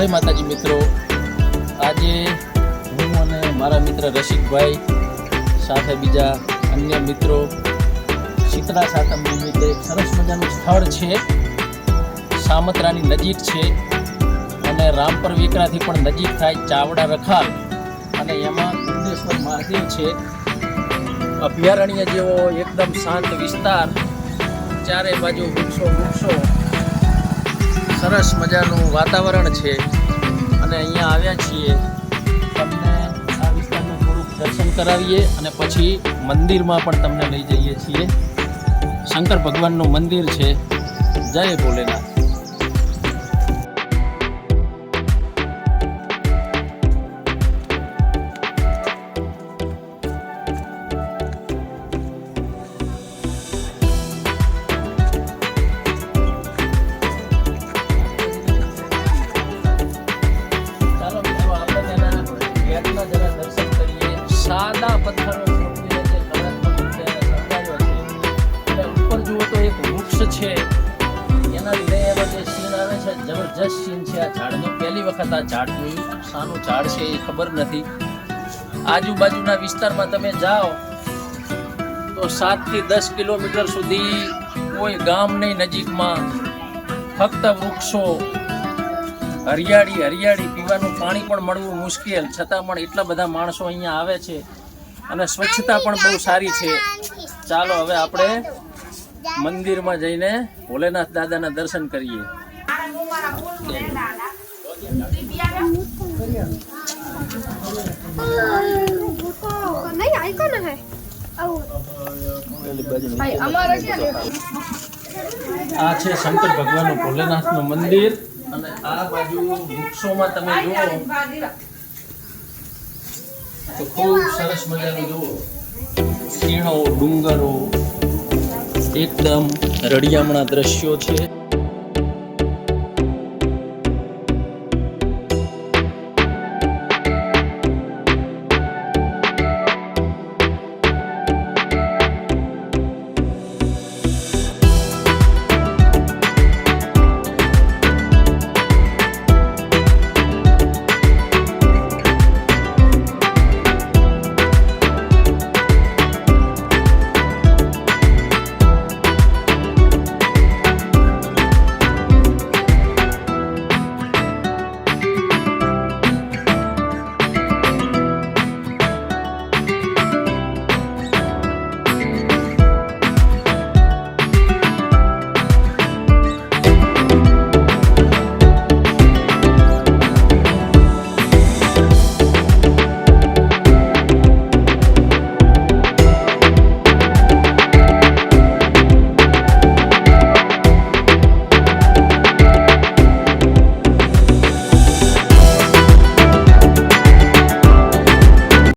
જય માતાજી મિત્રો. આજે હું અને મારા મિત્ર રસિકભાઈ સાથે બીજા અન્ય મિત્રો શીતળા સાતમ નિમિત્તે સરસ મજાનું સ્થળ છે. સામત્રાની નજીક છે અને રામપર વિકરાથી પણ નજીક થાય ચાવડા રખાલ અને એમાં કુંડેશ્વર મહાદેવ છે. અભયારણ્ય જેવો એકદમ શાંત વિસ્તાર, ચારે બાજુ વૃક્ષો વૃક્ષો સરસ મજાનું વાતાવરણ છે. અને અહીંયા આવ્યા છીએ. તમને આ વિસ્તારનું થોડુંક દર્શન કરાવીએ અને પછી મંદિરમાં પણ તમને લઈ જઈએ છીએ. શંકર ભગવાનનું મંદિર છે. જય ભોલેનાથ. પથ્થરો ઉપર જુઓ તો એક વૃક્ષ છે એના લીધે એનો જે સીન આવે છે જબરજસ્ત સીન છે આ ઝાડનો પહેલી વખત આ ઝાડ જોયું શાનું ઝાડ છે એ ખબર નથી આજુબાજુના વિસ્તારમાં તમે જાઓ, તો સાતથી દસ કિલોમીટર સુધી કોઈ ગામ નહીં, નજીકમાં ફક્ત વૃક્ષો, હરિયાળી હરિયાળી પીવાનું પાણી પણ મળવું મુશ્કેલ. છતાં પણ એટલા બધા માણસો અહીંયા આવે છે અને સ્વચ્છતા પણ બહુ સારી છે. ચાલો હવે આપણે મંદિરમાં જઈને ભોલેનાથ દાદાના દર્શન કરીએ. આ છે શંકર ભગવાનનું ભોલેનાથનું મંદિર. અને આ બાજુ વૃક્ષોમાં તમે જુઓ તો ખૂબ સરસ મજાનું જુઓ. ખીણો ડુંગરો એકદમ રળિયામણા દ્રશ્યો છે.